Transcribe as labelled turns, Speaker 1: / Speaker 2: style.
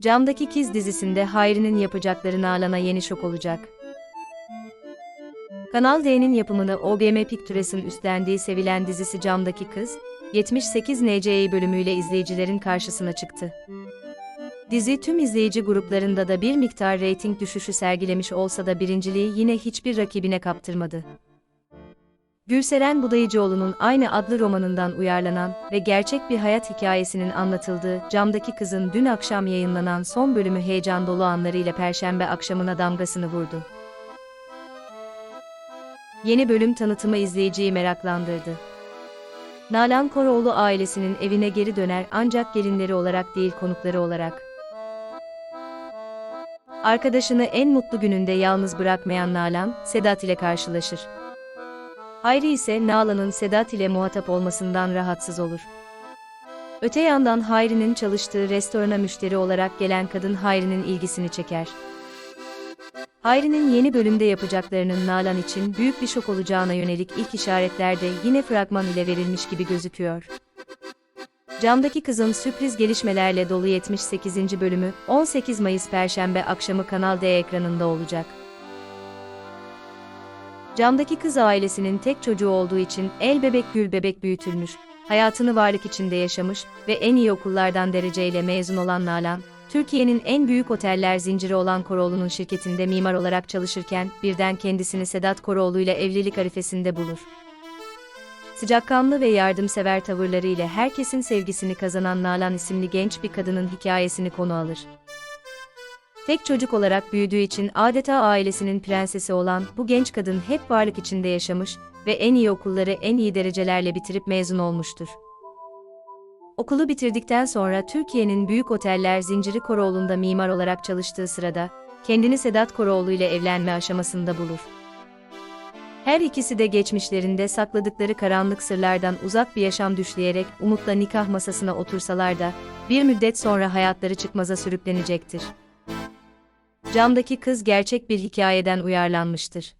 Speaker 1: Camdaki Kiz dizisinde Hayri'nin yapacakları Nalan'a yeni şok olacak. Kanal D'nin yapımını OBM Pictures'ın üstlendiği sevilen dizisi Camdaki Kız, 78 NCE bölümüyle izleyicilerin karşısına çıktı. Dizi tüm izleyici gruplarında da bir miktar reyting düşüşü sergilemiş olsa da birinciliği yine hiçbir rakibine kaptırmadı. Gülseren Budayıcıoğlu'nun aynı adlı romanından uyarlanan ve gerçek bir hayat hikayesinin anlatıldığı Camdaki Kız'ın dün akşam yayınlanan son bölümü heyecan dolu anlarıyla perşembe akşamına damgasını vurdu. Yeni bölüm tanıtımı izleyiciyi meraklandırdı. Nalan Koroğlu ailesinin evine geri döner ancak gelinleri olarak değil konukları olarak. Arkadaşını en mutlu gününde yalnız bırakmayan Nalan, Sedat ile karşılaşır. Hayri ise Nalan'ın Sedat ile muhatap olmasından rahatsız olur. Öte yandan Hayri'nin çalıştığı restorana müşteri olarak gelen kadın Hayri'nin ilgisini çeker. Hayri'nin yeni bölümde yapacaklarının Nalan için büyük bir şok olacağına yönelik ilk işaretler de yine fragman ile verilmiş gibi gözüküyor. Camdaki Kızın sürpriz gelişmelerle dolu 78. bölümü 18 Mayıs Perşembe akşamı Kanal D ekranında olacak. Camdaki kız ailesinin tek çocuğu olduğu için el bebek gül bebek büyütülmüş, hayatını varlık içinde yaşamış ve en iyi okullardan dereceyle mezun olan Nalan, Türkiye'nin en büyük oteller zinciri olan Koroğlu'nun şirketinde mimar olarak çalışırken birden kendisini Sedat Koroğlu ile evlilik arifesinde bulur. Sıcakkanlı ve yardımsever tavırlarıyla herkesin sevgisini kazanan Nalan isimli genç bir kadının hikayesini konu alır. Tek çocuk olarak büyüdüğü için adeta ailesinin prensesi olan bu genç kadın hep varlık içinde yaşamış ve en iyi okulları en iyi derecelerle bitirip mezun olmuştur. Okulu bitirdikten sonra Türkiye'nin büyük oteller zinciri Koroğlu'nda mimar olarak çalıştığı sırada, kendini Sedat Koroğlu ile evlenme aşamasında bulur. Her ikisi de geçmişlerinde sakladıkları karanlık sırlardan uzak bir yaşam düşleyerek umutla nikah masasına otursalar da, bir müddet sonra hayatları çıkmaza sürüklenecektir. Camdaki kız gerçek bir hikayeden uyarlanmıştır.